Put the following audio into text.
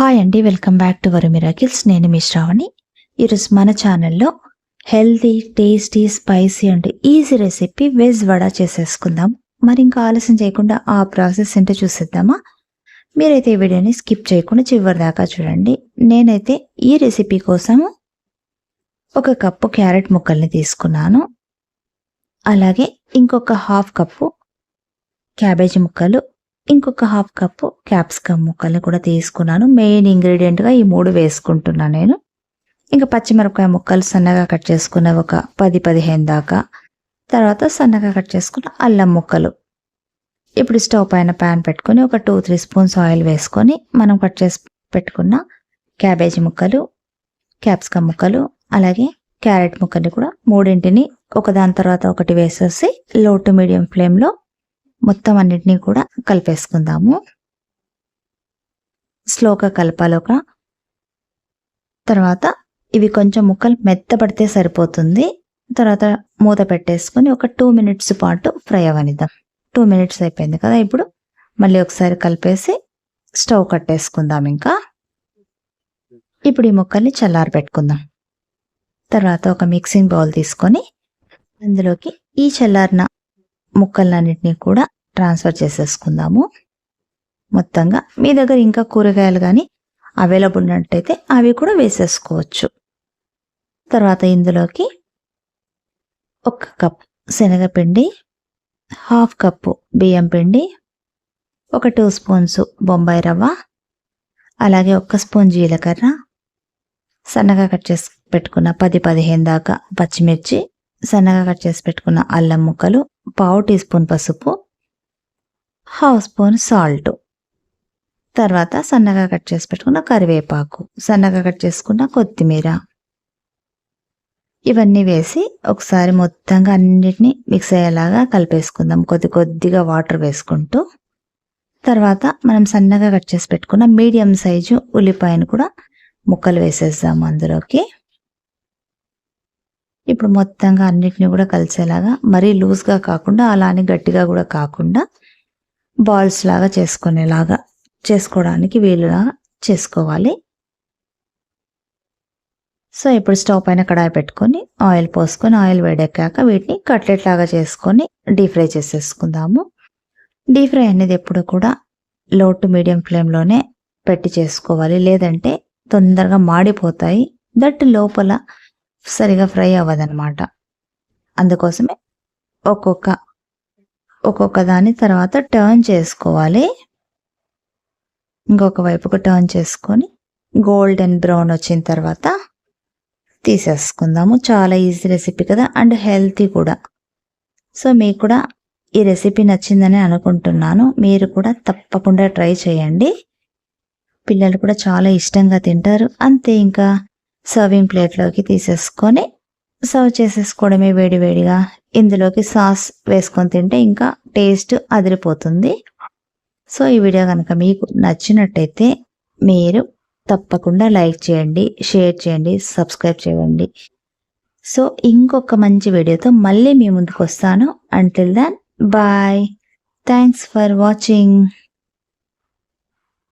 Hi అండి welcome back to Varu Miracles నేను మీ శ్రావణి. ఈరోజు మన ఛానల్లో healthy tasty spicy and easy recipe veg vada చేసేసుకుందాం. మరి ఇంకా ఆలస్యం చేయకుండా ఆ ప్రాసెస్ ఏంటో చూసేద్దామా? మీరైతే ఈ వీడియోని స్కిప్ చేయకుండా చివరి దాకా చూడండి. నేనైతే ఈ రెసిపీ కోసం ఒక కప్పు క్యారెట్ ముక్కల్ని తీసుకున్నాను. అలాగే ఇంకొక హాఫ్ కప్పు క్యాబేజీ ముక్కలు ఇంకొక హాఫ్ కప్పు క్యాప్సికమ్ ముక్కల్ని కూడా తీసుకున్నాను. మెయిన్ ఇంగ్రీడియంట్గా ఈ మూడు వేసుకుంటున్నాను నేను. ఇంకా పచ్చిమిరపకాయ ముక్కలు సన్నగా కట్ చేసుకున్న ఒక పది పదిహేను దాకా. తర్వాత సన్నగా కట్ చేసుకున్న అల్లం ముక్కలు. ఇప్పుడు స్టవ్ పైన ప్యాన్ పెట్టుకొని ఒక టూ త్రీ స్పూన్స్ ఆయిల్ వేసుకొని మనం కట్ చేసి పెట్టుకున్న క్యాబేజీ ముక్కలు క్యాప్సికమ్ ముక్కలు అలాగే క్యారెట్ ముక్కల్ని కూడా మూడింటిని ఒకదాని తర్వాత ఒకటి వేసేసి లో టు మీడియం ఫ్లేమ్లో మొత్తం అన్నిటినీ కూడా కలిపేసుకుందాము. స్లోగా ఒక తర్వాత ఇవి కొంచెం ముక్కలు మెత్తపడితే సరిపోతుంది. తర్వాత మూత పెట్టేసుకొని ఒక టూ మినిట్స్ పాటు ఫ్రై అవనిద్దాం. టూ మినిట్స్ అయిపోయింది కదా ఇప్పుడు. మళ్ళీ ఒకసారి కలిపేసి స్టవ్ కట్టేసుకుందాం ఇంకా. ఇప్పుడు ఈ ముక్కల్ని చల్లారి పెట్టుకుందాం తర్వాత ఒక మిక్సింగ్ బౌల్ తీసుకొని అందులోకి ఈ చల్లారిన ముక్కలన్నిటినీ కూడా ట్రాన్స్ఫర్ చేసేసుకుందాము. మొత్తంగా మీ దగ్గర ఇంకా కూరగాయలు కానీ అవైలబుల్ ఉన్నట్టయితే అవి కూడా వేసేసుకోవచ్చు. తర్వాత ఇందులోకి ఒక కప్ శనగపిండి హాఫ్ కప్పు బియ్యం పిండి ఒక టూ స్పూన్స్ బొంబాయి రవ్వ అలాగే ఒక్క స్పూన్ జీలకర్ర సన్నగా కట్ చేసి పెట్టుకున్న పది పదిహేను దాకా పచ్చిమిర్చి సన్నగా కట్ చేసి పెట్టుకున్న అల్లం ముక్కలు పావు టీ స్పూన్ పసుపు హాఫ్ స్పూన్ సాల్ట్. తర్వాత సన్నగా కట్ చేసి పెట్టుకున్న కరివేపాకు. సన్నగా కట్ చేసుకున్న కొత్తిమీర. ఇవన్నీ వేసి ఒకసారి మొత్తంగా అన్నిటిని మిక్స్ అయ్యేలాగా కలిపేసుకుందాం. కొద్ది కొద్దిగా వాటర్ వేసుకుంటూ. తర్వాత మనం సన్నగా కట్ చేసి పెట్టుకున్న మీడియం సైజు ఉల్లిపాయను కూడా ముక్కలు వేసేద్దాం అందులోకి. ఇప్పుడు మొత్తంగా అన్నిటిని కూడా కలిసేలాగా మరీ లూజ్గా కాకుండా అలానే గట్టిగా కూడా కాకుండా బాల్స్ లాగా చేసుకునేలాగా చేసుకోవడానికి వీలుగా చేసుకోవాలి. సో ఇప్పుడు స్టవ్ పైన కడాయి పెట్టుకొని ఆయిల్ పోసుకొని ఆయిల్ వేడెక్కాక వీటిని కట్లెట్ లాగా చేసుకొని డీప్ ఫ్రై చేసేసుకుందాము. డీప్ ఫ్రై అనేది ఎప్పుడు కూడా లో టు మీడియం ఫ్లేమ్లోనే పెట్టి చేసుకోవాలి. లేదంటే తొందరగా మాడిపోతాయి. దట్ లోపల సరిగా ఫ్రై అవ్వదనమాట అందుకోసమే ఒక్కొక్క ఒక్కొక్క దాని తర్వాత టర్న్ చేసుకోవాలి. ఇంకొక వైపుకు టర్న్ చేసుకొని గోల్డెన్ బ్రౌన్ వచ్చిన తర్వాత తీసేసుకుందాము. చాలా ఈజీ రెసిపీ కదా అండ్ హెల్తీ కూడా. సో మీకు కూడా ఈ రెసిపీ నచ్చిందని అనుకుంటున్నాను. మీరు కూడా తప్పకుండా ట్రై చేయండి. పిల్లలు కూడా చాలా ఇష్టంగా తింటారు. అంతే ఇంకా. సర్వింగ్ ప్లేట్లోకి తీసేసుకొని సర్వ్ చేసేసుకోవడమే వేడివేడిగా. ఇందులోకి సాస్ వేసుకొని తింటే ఇంకా టేస్ట్ అదిరిపోతుంది. సో ఈ వీడియో కనుక మీకు నచ్చినట్టయితే మీరు తప్పకుండా లైక్ చేయండి షేర్ చేయండి సబ్స్క్రైబ్ చేయండి. సో ఇంకొక మంచి వీడియోతో మళ్ళీ మీ ముందుకు వస్తాను. Until then bye thanks for watching